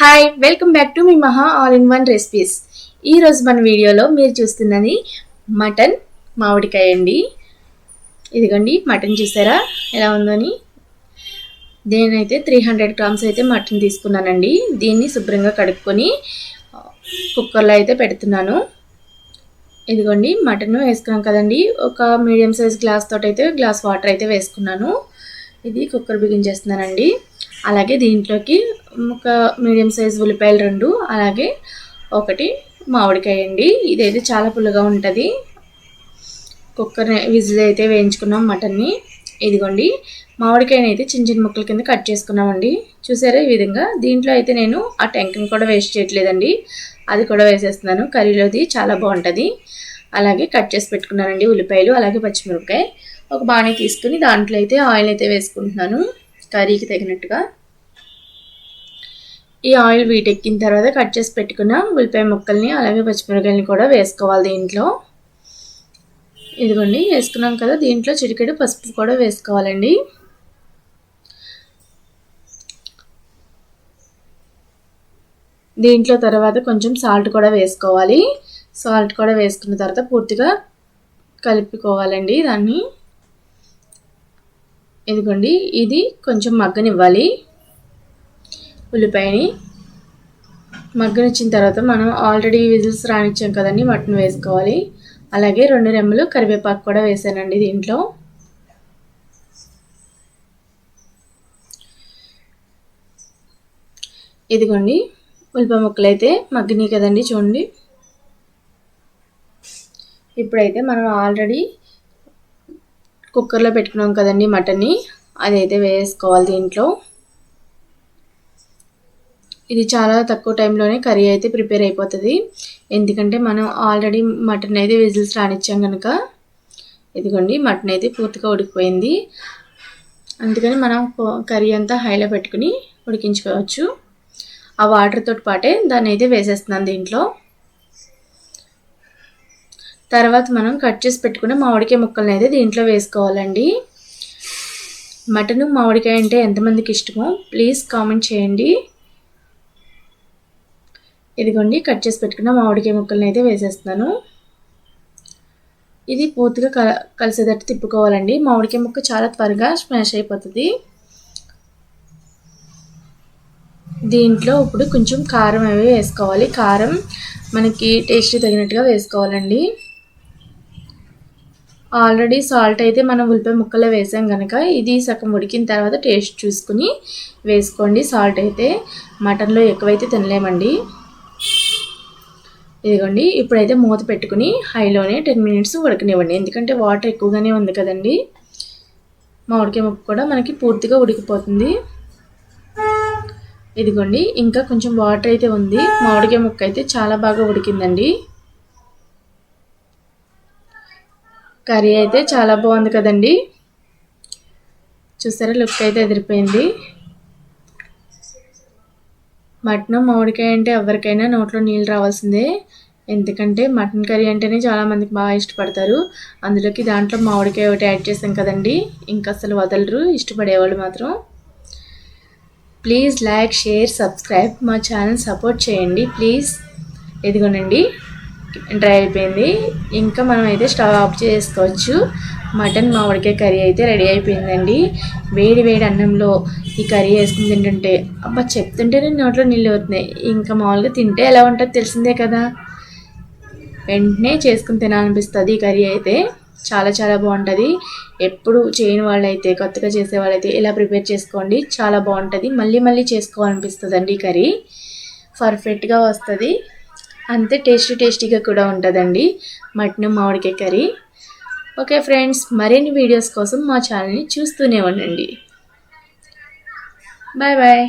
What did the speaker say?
Hi welcome back to మీ Maha all in one recipes ఈరోజు మన వీడియోలో మీరు చూస్తున్నది మటన్ మామిడికాయ అండి. ఇదిగోండి మటన్ చూసారా? ఎలా ఉందని నేనైతే త్రీ హండ్రెడ్ గ్రామ్స్ అయితే మటన్ తీసుకున్నానండి. దీన్ని శుభ్రంగా కడుక్కొని కుక్కర్లో అయితే పెడుతున్నాను. ఇదిగోండి మటన్ వేసుకున్నాం కదండి. ఒక మీడియం సైజ్ గ్లాస్ తోటి అయితే గ్లాస్ వాటర్ అయితే వేసుకున్నాను. ఇది కుక్కర్ బిగించేస్తున్నానండి. అలాగే దీంట్లోకి ఒక మీడియం సైజ్ ఉల్లిపాయలు రెండు అలాగే ఒకటి మామిడికాయ అండి ఇదైతే చాలా పుల్లగా ఉంటుంది. కుక్కర్ విజిల్ అయితే వేయించుకున్నాం మటన్ని. ఇదిగోండి మామిడికాయని అయితే చిన్న చిన్న ముక్కల కింద కట్ చేసుకున్నామండి. చూసారా ఈ విధంగా? దీంట్లో అయితే నేను ఆ టెంకని కూడా వేస్ట్ చేయట్లేదండి. అది కూడా వేసేస్తున్నాను. కర్రీలోది చాలా బాగుంటుంది. అలాగే కట్ చేసి పెట్టుకున్నానండి ఉల్లిపాయలు అలాగే పచ్చిమిరపకాయ. ఒక బాణీ తీసుకుని దాంట్లో అయితే ఆయిల్ అయితే వేసుకుంటున్నాను. కర్రీకి తగినట్టుగా. ఈ ఆయిల్ వీటెక్కిన తర్వాత కట్ చేసి పెట్టుకున్న ఉల్లిపాయ ముక్కల్ని అలాగే పచ్చిమిరకాయలని కూడా వేసుకోవాలి దీంట్లో. ఇదిగోండి వేసుకున్నాం కదా దీంట్లో చిటికెడు పసుపు కూడా వేసుకోవాలండి. దీంట్లో తర్వాత కొంచెం సాల్ట్ కూడా వేసుకోవాలి. సాల్ట్ కూడా వేసుకున్న తర్వాత పూర్తిగా కలుపుకోవాలండి దాన్ని. ఇదిగోండి ఇది కొంచెం మగ్గనివ్వాలి. ఉల్లిపాయని మగ్గనిచ్చిన తర్వాత మనం ఆల్రెడీ విజిల్స్ రానిచ్చాం కదండి మటన్ వేసుకోవాలి. అలాగే రెండు రెమ్మలు కరివేపాకు కూడా వేసానండి దీంట్లో. ఇదిగోండి ఉల్లిపాయ ముక్కలు అయితే మగ్గినాయి కదండి చూడండి. ఇప్పుడైతే మనం ఆల్రెడీ కుక్కర్లో పెట్టుకున్నాం కదండి మటన్ని. అదైతే వేసుకోవాలి దీంట్లో. ఇది చాలా తక్కువ టైంలోనే కర్రీ అయితే ప్రిపేర్ అయిపోతుంది. ఎందుకంటే మనం ఆల్రెడీ మటన్ అయితే విజిల్స్ రానిచ్చాం కనుక ఇదిగోండి మటన్ అయితే పూర్తిగా ఉడికిపోయింది. అందుకని మనం కర్రీ అంతా హైలో పెట్టుకుని ఉడికించుకోవచ్చు. ఆ వాటర్ తోటి పాటే దాన్ని అయితే వేసేస్తున్నాను దీంట్లో. తర్వాత మనం కట్ చేసి పెట్టుకున్న మామిడికాయ ముక్కలను అయితే దీంట్లో వేసుకోవాలండి. మటను మామిడికాయ అంటే ఎంతమందికి ఇష్టమో ప్లీజ్ కామెంట్ చేయండి. ఇదిగోండి కట్ చేసి పెట్టుకున్న మామిడికాయ ముక్కలను అయితే వేసేస్తున్నాను. ఇది పూర్తిగా క కలిసేటట్టు తిప్పుకోవాలండి. మామిడికాయ ముక్క చాలా త్వరగా స్మాష్ అయిపోతుంది. దీంట్లో ఇప్పుడు కొంచెం కారం అవి వేసుకోవాలి. కారం మనకి టేస్ట్ తగినట్టుగా వేసుకోవాలండి. ఆల్రెడీ సాల్ట్ అయితే మనం ఉల్లిపాయ ముక్కలో వేసాం కనుక ఇది సగం ఉడికిన తర్వాత టేస్ట్ చూసుకుని వేసుకోండి. సాల్ట్ అయితే మటన్లో ఎక్కువైతే తినలేమండి. ఇదిగోండి ఇప్పుడైతే మూత పెట్టుకుని హైలోనే టెన్ మినిట్స్ ఉడకనివ్వండి. ఎందుకంటే వాటర్ ఎక్కువగానే ఉంది కదండి. మామిడికాయ ముక్క కూడా మనకి పూర్తిగా ఉడికిపోతుంది. ఇదిగోండి ఇంకా కొంచెం వాటర్ అయితే ఉంది. మామిడికాయ ముక్క అయితే చాలా బాగా ఉడికిందండి. కర్రీ అయితే చాలా బాగుంది కదండి. చూసారా లుక్ అయితే ఎదిరిపోయింది. మటన్ మామిడికాయ అంటే ఎవరికైనా నోట్లో నీళ్ళు రావాల్సిందే. ఎందుకంటే మటన్ కర్రీ అంటేనే చాలామందికి బాగా ఇష్టపడతారు. అందులోకి దాంట్లో మామిడికాయ ఒకటి యాడ్ చేసాం కదండి. ఇంకా అసలు వదలరు ఇష్టపడేవాళ్ళు మాత్రం. Please like share subscribe. మా ఛానల్ సపోర్ట్ చేయండి ప్లీజ్. ఎదిగోనండి డ్రై అయిపోయింది. ఇంకా మనం అయితే స్టవ్ ఆఫ్ చేసుకోవచ్చు. మటన్ మామిడికాయ కర్రీ అయితే రెడీ అయిపోయిందండి. వేడి వేడి అన్నంలో ఈ కర్రీ వేసుకుని తింటుంటే అబ్బా నేను నోట్లో నీళ్ళు అవుతున్నాయి ఇంకా మామూలుగా తింటే ఎలా ఉంటుందో తెలిసిందే కదా. వెంటనే చేసుకుని తినాలనిపిస్తుంది ఈ కర్రీ అయితే. చాలా చాలా బాగుంటుంది. ఎప్పుడు చేయని వాళ్ళైతే కొత్తగా చేసే వాళ్ళైతే ఇలా ప్రిపేర్ చేసుకోండి. చాలా బాగుంటుంది. మళ్ళీ మళ్ళీ చేసుకోవాలనిపిస్తుంది అండి ఈ కర్రీ. పర్ఫెక్ట్గా వస్తుంది. అంతే టేస్టీ టేస్టీగా కూడా ఉంటుందండి మటన్ మామిడికాయ కర్రీ. ఓకే ఫ్రెండ్స్ మరిన్ని వీడియోస్ కోసం మా ఛానల్ని చూస్తూనే ఉండండి. Bye bye.